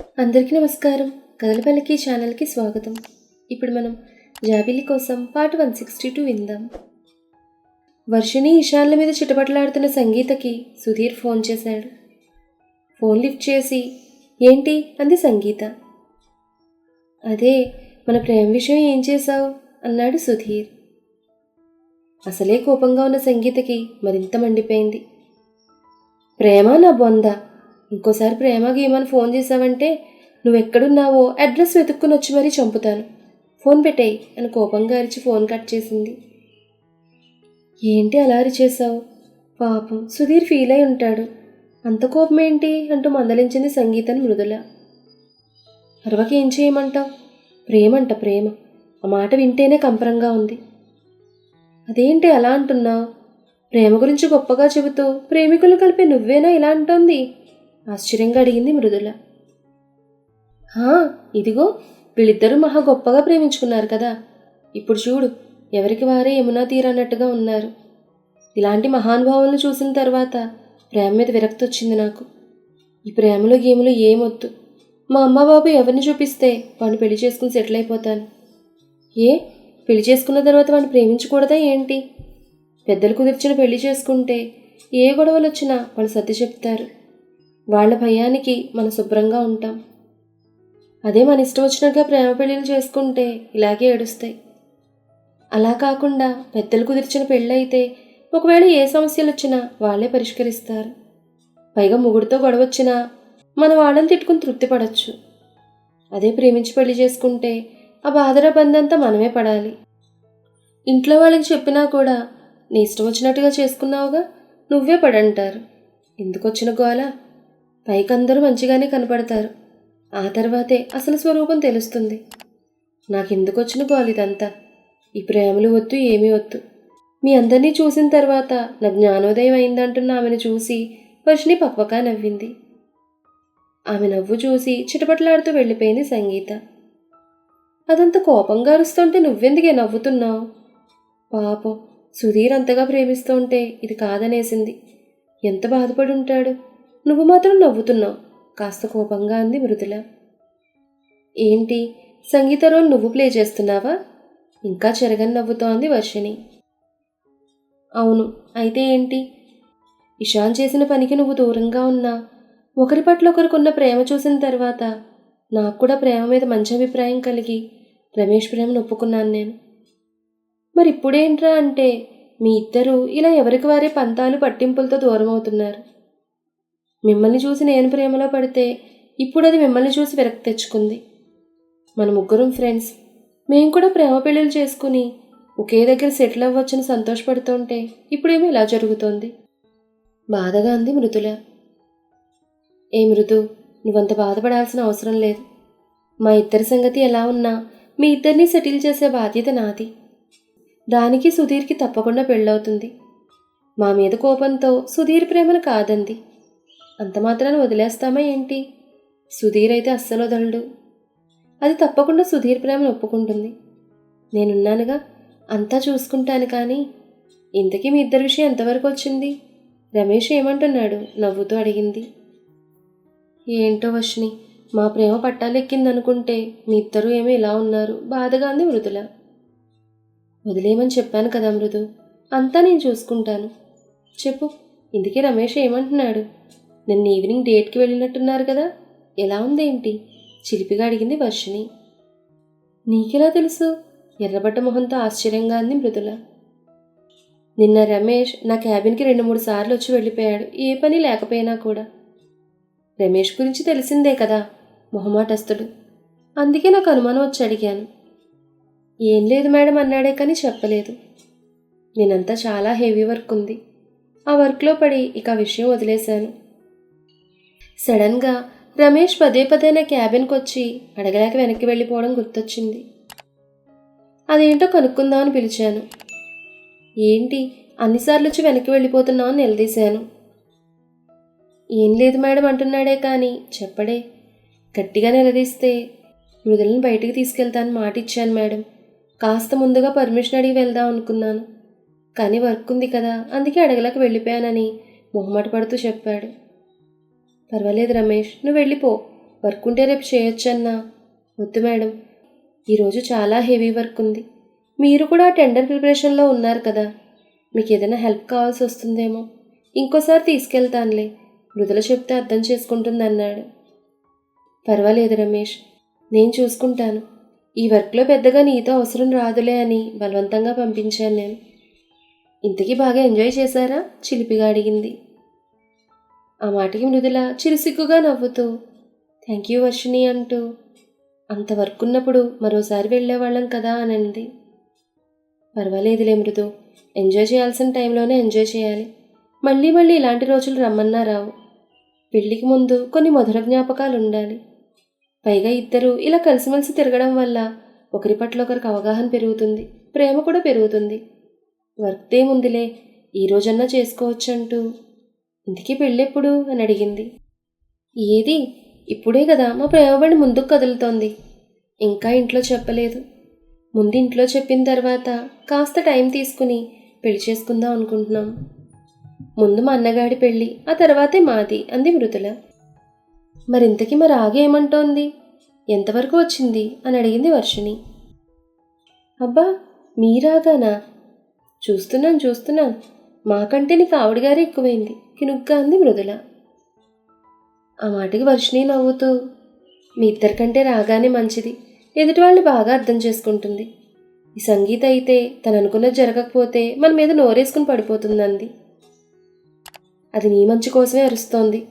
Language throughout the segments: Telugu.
అందరికీ నమస్కారం. కదలపల్లికి ఛానల్కి స్వాగతం. ఇప్పుడు మనం జాబిలి కోసం పార్ట్ వన్ సిక్స్టీ టూ విందాం. వర్షిని ఇషాన్ల మీద చిటపటలాడుతున్న సంగీతకి సుధీర్ ఫోన్ చేశాడు. ఫోన్ లిఫ్ట్ చేసి ఏంటి? అంది సంగీత. అదే మన ప్రేమ విషయం ఏం చేశావు అన్నాడు సుధీర్. అసలే కోపంగా ఉన్న సంగీతకి మరింత మండిపోయింది. ప్రేమ నా బొంద. ఇంకోసారి ప్రేమ గీమని ఫోన్ చేసావంటే నువ్వెక్కడున్నావో అడ్రస్ వెతుక్కుని వచ్చి మరీ చంపుతాను. ఫోన్ పెట్టేయి అని కోపంగా అరిచి ఫోన్ కట్ చేసింది. ఏంటి అలా అరిచేశావు? పాపం సుధీర్ ఫీల్ అయి ఉంటాడు. అంత కోపం ఏంటి అంటూ మందలించింది సంగీతని మృదుల. అరవకి ఏం చేయమంటావు? ప్రేమంట ప్రేమ. ఆ మాట వింటేనే కంపరంగా ఉంది. అదేంటి అలా అంటున్నావు? ప్రేమ గురించి గొప్పగా చెబుతూ ప్రేమికులు కలిపే నువ్వేనా ఇలా అంటోంది? ఆశ్చర్యంగా అడిగింది మృదుల. ఇదిగో వీళ్ళిద్దరూ మహా గొప్పగా ప్రేమించుకున్నారు కదా. ఇప్పుడు చూడు ఎవరికి వారే యమునా తీరన్నట్టుగా ఉన్నారు. ఇలాంటి మహానుభావులను చూసిన తర్వాత ప్రేమ మీద విరక్తి వచ్చింది నాకు. ఈ ప్రేమలో గేములు ఏమొద్దు. మా అమ్మ బాబు ఎవరిని చూపిస్తే వాడిని పెళ్ళి చేసుకుని సెటిల్ అయిపోతాను. ఏ పెళ్ళి చేసుకున్న తర్వాత వాడిని ప్రేమించకూడదా ఏంటి? పెద్దలు కుదిర్చిన పెళ్ళి చేసుకుంటే ఏ గొడవలు వచ్చినా వాళ్ళు సర్ది చెప్తారు. వాళ్ళ భయానికి మనం శుభ్రంగా ఉంటాం. అదే మన ఇష్టం వచ్చినట్టుగా ప్రేమ పెళ్ళిళ్ళు చేసుకుంటే ఇలాగే ఏడుస్తాయి. అలా కాకుండా పెద్దలు కుదిర్చిన పెళ్ళైతే ఒకవేళ ఏ సమస్యలు వచ్చినా వాళ్ళే పరిష్కరిస్తారు. పైగా ముగుడితో గొడవ వచ్చినా మన వాళ్ళని తిట్టుకుని తృప్తి పడచ్చు అదే ప్రేమించి పెళ్ళి చేసుకుంటే ఆ బాధర బందంతా మనమే పడాలి. ఇంట్లో వాళ్ళకి చెప్పినా కూడా నీ ఇష్టం వచ్చినట్టుగా చేసుకున్నావుగా నువ్వే పడంటారు. ఎందుకు వచ్చిన గోల? పైకి అందరూ మంచిగానే కనపడతారు. ఆ తర్వాతే అసలు స్వరూపం తెలుస్తుంది. నాకెందుకు వచ్చిన గోల ఇదంతా ఈ ప్రేమలు వద్దు ఏమీ వద్దు మీ అందరినీ చూసిన తర్వాత నా జ్ఞానోదయం అయిందంటున్న ఆమెను చూసి వర్షిని పక్వగా నవ్వింది. ఆమె నవ్వు చూసి చిటపట్లాడుతూ వెళ్ళిపోయింది సంగీత. అదంత కోపంగా అరుస్తుంటే నువ్వెందుకే నవ్వుతున్నావు? పాపం సుధీర్ అంతగా ప్రేమిస్తుంటే ఇది కాదనేసింది. ఎంత బాధపడి ఉంటాడు నువ్వు మాత్రం నవ్వుతున్నావు. కాస్త కోపంగా అంది మృదుల. ఏంటి సంగీత రోల్ నువ్వు ప్లే చేస్తున్నావా? ఇంకా చెరగని నవ్వుతోంది వర్షిణి. అవును అయితే ఏంటి? ఇషాన్ చేసిన పనికి నువ్వు దూరంగా ఉన్నా. ఒకరి పట్ల ఒకరికున్న ప్రేమ చూసిన తర్వాత నాకు కూడా ప్రేమ మీద మంచి అభిప్రాయం కలిగి రమేష్ ప్రేమను ఒప్పుకున్నాను నేను. మరి ఇప్పుడేంట్రా అంటే మీ ఇద్దరూ ఇలా ఎవరికి వారే పంతాలు పట్టింపులతో దూరం అవుతున్నారు మిమ్మల్ని చూసి నేను ప్రేమలో పడితే ఇప్పుడు అది మిమ్మల్ని చూసి విరక్తి తెచ్చుకుంది. మన ముగ్గురం ఫ్రెండ్స్ మేము కూడా ప్రేమ పెళ్ళిళ్ళు చేసుకుని ఒకే దగ్గర సెటిల్ అవ్వచ్చని సంతోషపడుతుంటే ఇప్పుడేమో ఇలా జరుగుతోంది. బాధగా అంది మృదుల. ఏ మృదు నువ్వంత బాధపడాల్సిన అవసరం లేదు. మా ఇద్దరి సంగతి ఎలా ఉన్నా మీ ఇద్దరిని సెటిల్ చేసే బాధ్యత నాది. దానికి సుధీర్కి తప్పకుండా పెళ్ళవుతుంది. మా మీద కోపంతో సుధీర్ ప్రేమను కాదంది. అంత మాత్రాన్ని వదిలేస్తామా ఏంటి? సుధీర్ అయితే అస్సలు వదలడు. అది తప్పకుండా సుధీర్ ప్రేమను ఒప్పుకుంటుంది. నేనున్నానుగా అంతా చూసుకుంటాను కానీ ఇంతకీ మీ ఇద్దరి విషయం ఎంతవరకు వచ్చింది? రమేష్ ఏమంటున్నాడు? నవ్వుతూ అడిగింది. ఏంటో వష్ని మా ప్రేమ పట్టాలెక్కిందనుకుంటే మీ ఇద్దరూ ఏమో ఇలా ఉన్నారు? బాధగా అంది మృదుల. వదిలేయమని చెప్పాను కదా మృదు అంతా నేను చూసుకుంటాను. చెప్పు ఇందుకే రమేష్ ఏమంటున్నాడు? నిన్న ఈవినింగ్ డేట్కి వెళ్ళినట్టున్నారు కదా. ఎలా ఉందేంటి? చిలిపిగా అడిగింది వర్షిని నీకెలా తెలుసు? ఎర్రబట్ట మొహంతో ఆశ్చర్యంగా అంది మృదుల. నిన్న రమేష్ నా క్యాబిన్కి రెండు మూడు సార్లు వచ్చి వెళ్ళిపోయాడు. ఏ పని లేకపోయినా కూడా. రమేష్ గురించి తెలిసిందే కదా మొహమాటస్తుడు అందుకే నాకు అనుమానం వచ్చి అడిగాను. ఏం లేదు మేడం అన్నాడే కానీ చెప్పలేదు. నేనంతా చాలా హెవీ వర్క్ ఉంది. ఆ వర్క్లో పడి ఇక ఆ విషయం వదిలేశాను. సడన్గా రమేష్ పదే పదే నా క్యాబిన్కి వచ్చి అడగలేక వెనక్కి వెళ్ళిపోవడం గుర్తొచ్చింది. అదేంటో కనుక్కుందామని పిలిచాను. ఏంటి? అన్నిసార్లు వచ్చి వెనక్కి వెళ్ళిపోతున్నావు అని నిలదీశాను. ఏం లేదు మేడం అంటున్నాడే కానీ చెప్పడే. గట్టిగా నిలదీస్తే మృదులను బయటికి తీసుకెళ్తాను మాట ఇచ్చాను మేడం. కాస్త ముందుగా పర్మిషన్ అడిగి వెళ్దాం అనుకున్నాను. కానీ వర్క్ ఉంది కదా అందుకే అడగలేక వెళ్ళిపోయానని మొహమాట పడుతూ చెప్పాడు. పర్వాలేదు రమేష్ నువ్వు వెళ్ళిపో. వర్క్ ఉంటే రేపు చేయొచ్చన్నా. వద్దు మేడం ఈరోజు చాలా హెవీ వర్క్ ఉంది. మీరు కూడా టెండర్ ప్రిపరేషన్లో ఉన్నారు కదా. మీకు ఏదైనా హెల్ప్ కావాల్సి వస్తుందేమో. ఇంకోసారి తీసుకెళ్తానులే. మృదుల చెప్తే అర్థం చేసుకుంటుంది అన్నాడు పర్వాలేదు రమేష్ నేను చూసుకుంటాను. ఈ వర్క్లో పెద్దగా నీతో అవసరం రాదులే అని బలవంతంగా పంపించాను నేను. ఇంతకీ బాగా ఎంజాయ్ చేశారా? చిలిపిగా అడిగింది. ఆ మాటకి మృదుల చిరుసిగ్గుగా నవ్వుతూ థ్యాంక్ యూ వర్షిణి అంటూ అంత వర్క్ ఉన్నప్పుడు మరోసారి వెళ్ళేవాళ్ళం కదా అని అంది. పర్వాలేదులే మృదు ఎంజాయ్ చేయాల్సిన టైంలోనే ఎంజాయ్ చేయాలి. మళ్ళీ మళ్ళీ ఇలాంటి రోజులు రమ్మన్నా రావు. పెళ్ళికి ముందు కొన్ని మధుర జ్ఞాపకాలు ఉండాలి. పైగా ఇద్దరు ఇలా కలిసిమెలిసి తిరగడం వల్ల ఒకరి పట్ల ఒకరికి అవగాహన పెరుగుతుంది ప్రేమ కూడా పెరుగుతుంది. వర్క్ ముందులే ఈ రోజన్నా చేసుకోవచ్చంటూ ఇంతకీ పెళ్ళెప్పుడు? అని అడిగింది. ఏది? ఇప్పుడే కదా మా ప్రేమబడి ముందుకు కదులుతోంది. ఇంకా ఇంట్లో చెప్పలేదు. ముందు ఇంట్లో చెప్పిన తర్వాత కాస్త టైం తీసుకుని పెళ్ళి చేసుకుందాం అనుకుంటున్నాం. ముందు మా అన్నగాడి పెళ్ళి ఆ తర్వాతే మాది అంది మృదుల. మరింతకీ మరి ఆగే ఏమంటోంది? ఎంతవరకు వచ్చింది? అని అడిగింది వర్షిణి. అబ్బా మీరాగానా? చూస్తున్నాను చూస్తున్నాను. మాకంటే నీకు ఆవిడగారే ఎక్కువైంది. కినుగ్గా అంది మృదుల. ఆ మాటకి వర్షిణి నవ్వుతూ మీ ఇద్దరికంటే రాగానే మంచిది. ఎదుటి వాళ్ళు బాగా అర్థం చేసుకుంటుంది. ఈ సంగీత అయితే తను అనుకున్నది జరగకపోతే మన మీద నోరేసుకుని పడిపోతుందంది. అది నీ మంచి కోసమే అరుస్తోంది.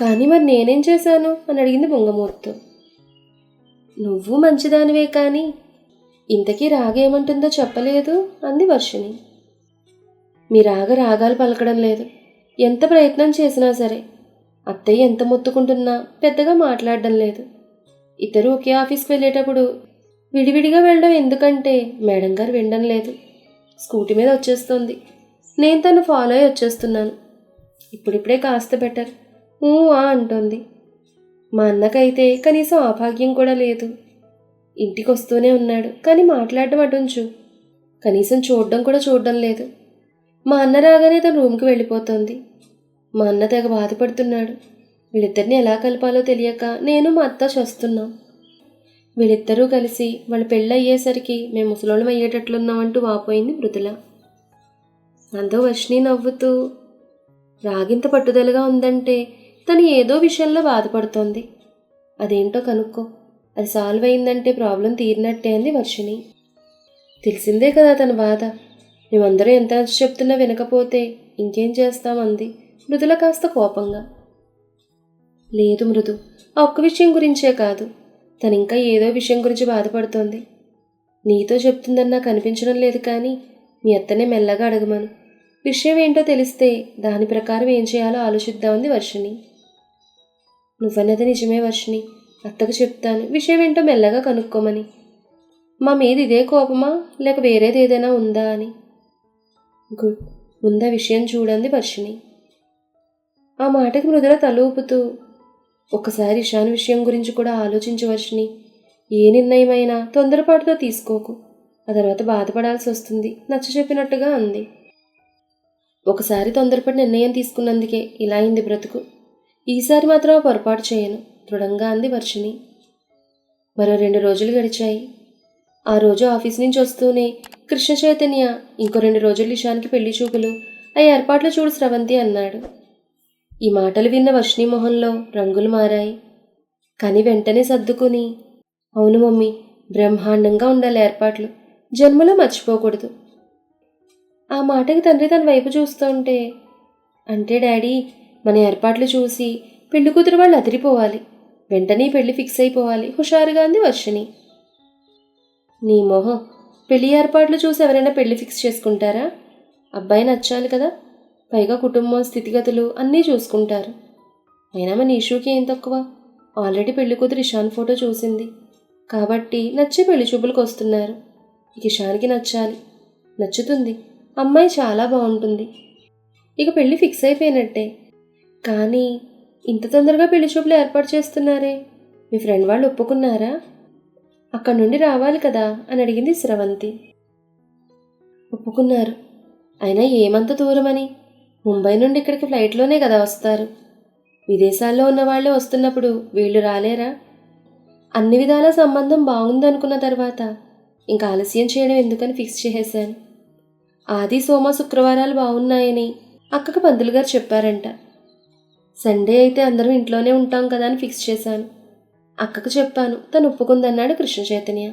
కానీ మరి నేనేం చేశాను? అని అడిగింది బొంగమూర్తితో నువ్వు మంచిదానివే కానీ ఇంతకీ రాగేమంటుందో చెప్పలేదు అంది వర్షిణి. మీ రాగ రాగాలు పలకడం లేదు. ఎంత ప్రయత్నం చేసినా సరే అత్తయ్య ఎంత మొత్తుకుంటున్నా పెద్దగా మాట్లాడడం లేదు. ఇద్దరు ఒకే ఆఫీస్కి వెళ్ళేటప్పుడు విడివిడిగా వెళ్ళడం ఎందుకంటే మేడం గారు వినడం లేదు. స్కూటీ మీద వచ్చేస్తుంది. నేను తను ఫాలో అయ్యి వచ్చేస్తున్నాను. ఇప్పుడిప్పుడే కాస్త బెటర్. ఊ ఆ అంటోంది. మా అన్నకైతే కనీసం ఆ భాగ్యం కూడా లేదు. ఇంటికి వస్తూనే ఉన్నాడు కానీ మాట్లాడడం అటుంచు. కనీసం చూడడం కూడా చూడడం లేదు. మా అన్న రాగానే తన రూమ్కి వెళ్ళిపోతుంది. మా అన్న తెగ బాధపడుతున్నాడు. వీళ్ళిద్దరిని ఎలా కలపాలో తెలియక నేను మా అత్త చస్తున్నాం. వీళ్ళిద్దరూ కలిసి వాళ్ళ పెళ్ళి అయ్యేసరికి మేము ముసలోళ్ళం అయ్యేటట్లున్నామంటూ వాపోయింది మృదుల. అందో వర్షిణి నవ్వుతూ రాగింత పట్టుదలగా ఉందంటే తను ఏదో విషయంలో బాధపడుతోంది. అదేంటో కనుక్కో. అది సాల్వ్ అయిందంటే ప్రాబ్లం తీరినట్టే అంది వర్షిణి. తెలిసిందే కదా తన బాధ. మేమందరూ ఎంత నచ్చ చెప్తున్నా వినకపోతే ఇంకేం చేస్తామంది? మృదుల కాస్త కోపంగా. లేదు మృదు ఆ ఒక్క విషయం గురించే కాదు. తను ఇంకా ఏదో విషయం గురించి బాధపడుతోంది. నీతో చెప్తుందని నాకు అనిపించడం లేదు కానీ మీ అత్తనే మెల్లగా అడగమను. విషయం ఏంటో తెలిస్తే దాని ప్రకారం ఏం చేయాలో ఆలోచిద్దామంది వర్షిణి. నువ్వన్నది నిజమే వర్షిణి అత్తకు చెప్తాను. విషయం ఏంటో మెల్లగా కనుక్కోమని. మా మీద ఇదే కోపమా? లేక వేరేది ఏదైనా ఉందా అని. గుడ్ ముందా విషయం చూడండి వర్షిణి. ఆ మాటకి మృదుల తల ఊపుతూ ఒక్కసారి ఇషాన్ విషయం గురించి కూడా ఆలోచించు వర్షిణి ఏ నిర్ణయమైనా తొందరపాటుతో తీసుకోకు. ఆ తర్వాత బాధపడాల్సి వస్తుంది నచ్చ చెప్పినట్టుగా అంది. ఒకసారి తొందరపడి నిర్ణయం తీసుకున్నందుకే ఇలా అయింది బ్రతుకు. ఈసారి మాత్రం పొరపాటు చేయను దృఢంగా అంది వర్షిణి. మరో రెండు రోజులు గడిచాయి. ఆ రోజు ఆఫీస్ నుంచి వస్తూనే కృష్ణ చైతన్య ఇంకో రెండు రోజులు ఇషాన్కి పెళ్ళి చూపులు. ఆ ఏర్పాట్లు చూడు స్రవంతి అన్నాడు. ఈ మాటలు విన్న వర్షిణి మొహంలో రంగులు మారాయి. కానీ వెంటనే సర్దుకుని అవును మమ్మీ బ్రహ్మాండంగా ఉండాలి ఏర్పాట్లు. జన్మలో మర్చిపోకూడదు. ఆ మాటకి తండ్రి తన వైపు చూస్తుంటే అంటే డాడీ మన ఏర్పాట్లు చూసి పెళ్ళి కూతురు వాళ్ళు అదిరిపోవాలి. వెంటనే పెళ్ళి ఫిక్స్ అయిపోవాలి. హుషారుగా అంది వర్షిణి నీ మొహం పెళ్ళి ఏర్పాట్లు చూసి ఎవరైనా పెళ్ళి ఫిక్స్ చేసుకుంటారా? అబ్బాయి నచ్చాలి కదా. పైగా కుటుంబం స్థితిగతులు అన్నీ చూసుకుంటారు. అయినా మన ఇష్యూకి ఏం తక్కువ? ఆల్రెడీ పెళ్ళి కూతురు ఇషాన్ ఫోటో చూసింది. కాబట్టి నచ్చే పెళ్ళి చూపులకు వస్తున్నారు. ఇక ఇషాన్కి నచ్చాలి. నచ్చుతుంది. అమ్మాయి చాలా బాగుంటుంది. ఇక పెళ్ళి ఫిక్స్ అయిపోయినట్టే. కానీ ఇంత తొందరగా పెళ్ళి చూపులు ఏర్పాటు చేస్తున్నారే? మీ ఫ్రెండ్ వాళ్ళు ఒప్పుకున్నారా? అక్కడి నుండి రావాలి కదా అని అడిగింది స్రవంతి ఒప్పుకున్నారు. అయినా ఏమంత దూరమని? ముంబై నుండి ఇక్కడికి ఫ్లైట్లోనే కదా వస్తారు. విదేశాల్లో ఉన్న వాళ్ళే వస్తున్నప్పుడు వీళ్ళు రాలేరా? అన్ని విధాల సంబంధం బాగుందనుకున్న తర్వాత ఇంకా ఆలస్యం చేయడం ఎందుకని ఫిక్స్ చేసేశాను. ఆది సోమ శుక్రవారాలు బాగున్నాయని అక్కకు పంతులు గారు చెప్పారంట. సండే అయితే అందరం ఇంట్లోనే ఉంటాం కదా అని ఫిక్స్ చేశాను. అక్కకు చెప్పాను. తను ఒప్పుకుందన్నాడు కృష్ణ చైతన్య.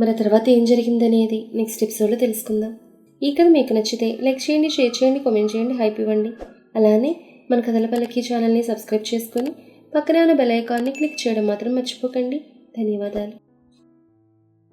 మరి తర్వాత ఏం జరిగిందనేది నెక్స్ట్ ఎపిసోడ్లో తెలుసుకుందాం. ఈ కథ మీకు నచ్చితే లైక్ చేయండి షేర్ చేయండి కామెంట్ చేయండి హైప్ ఇవ్వండి. అలానే మన కథల పల్లకి ఛానల్ని సబ్స్క్రైబ్ చేసుకొని పక్కనే ఉన్న బెల్ ఐకాన్ని క్లిక్ చేయడం మాత్రం మర్చిపోకండి. ధన్యవాదాలు.